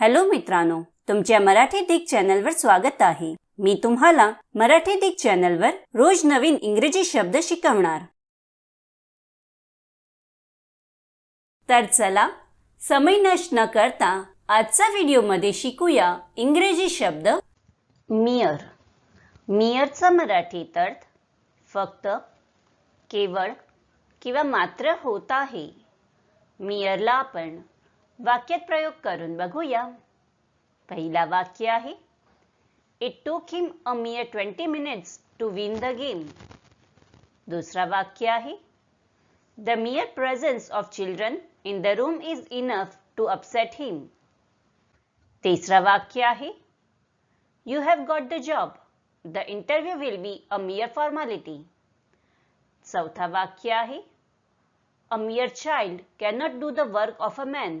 Hello मित्रांनो तुमच्या मराठी दिग चॅनलवर स्वागत आहे. मी तुम्हाला मराठी दिग चॅनलवर रोज नवीन इंग्रजी शब्द शिकवणार. तर चला समय नष्ट न करता आजचा व्हिडिओमध्ये शिकूया इंग्रजी शब्द मियर. मियरचा मराठीत अर्थ फक्त केवळ किंवा मात्र होत आहे. मियरला आपण वाक्यात प्रयोग करून बघूया. पहिला वाक्य आहे it took him a mere twenty minutes to win the game दुसरा वाक्य आहे the mere presence of children in the room is enough to upset him तिसरा वाक्य आहे you have got the job the interview will be a mere formality चौथा वाक्य आहे a mere child cannot do the work of a man